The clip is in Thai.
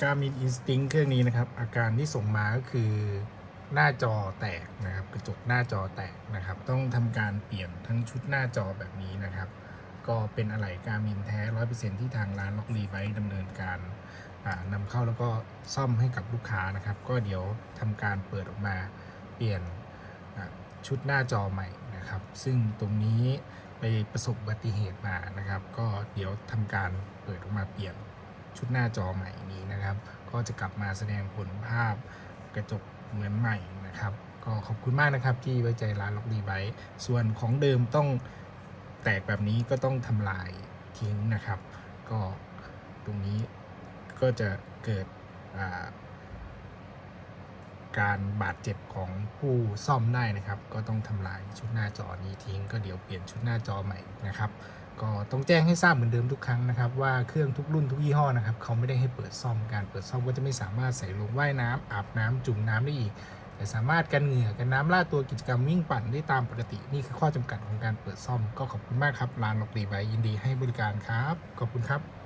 Garmin Instinct เครื่องนี้นะครับ อาการที่ส่งมาก็คือหน้าจอแตกนะครับ กระจกหน้าจอแตกนะครับ ต้องทำการเปลี่ยนทั้งชุดหน้าจอแบบนี้นะครับ ก็เป็นอะไหล่ Garmin แท้100%ที่ทางร้านล็อกรีไว้ดำเนินการอ่านำเข้าแล้วก็ซ่อมให้กับลูกค้านะครับ ก็เดี๋ยวทำการเปิดออกมาเปลี่ยนชุดหน้าจอใหม่นะครับ ซึ่งตรงนี้ไปประสบอุบัติเหตุมานะครับ ก็เดี๋ยวทำการเปิดออกมาเปลี่ยนชุดหน้าจอใหม่นี้ นะครับ ก็จะกลับมาแสดงผลภาพกระจกเหมือนใหม่นะครับ ก็ขอบคุณมากนะครับที่ไว้ใจร้านล็อกดีไบส่วนของเดิมต้องแตกแบบนี้ก็ต้องทำลายทิ้งนะครับ ก็ตรงนี้ก็จะเกิดาการบาดเจ็บของผู้ซ่อมได้นะครับ ก็ต้องทำลายชุดหน้าจอนี้ทิ้ง ก็เดี๋ยวเปลี่ยนชุดหน้าจอใหม่นะครับ ก็ต้องแจ้งให้ทราบเหมือนเดิมทุกครั้งนะครับ ว่าเครื่องทุกรุ่นทุกยี่ห้อนะครับเขาไม่ได้ให้เปิดซ่อมการเปิดซ่อมก็จะไม่สามารถใส่ลงว่ายน้ำอาบน้ำจุ่มน้ำได้อีก แต่สามารถกันเหงื่อกันน้ำลาดตัวกิจกรรมวิ่งปั่นได้ตามปกตินี่คือข้อจำกัดของการเปิดซ่อม ก็ขอบคุณมากครับร้านล็อกดีไว้ยินดีให้บริการครับขอบคุณครับ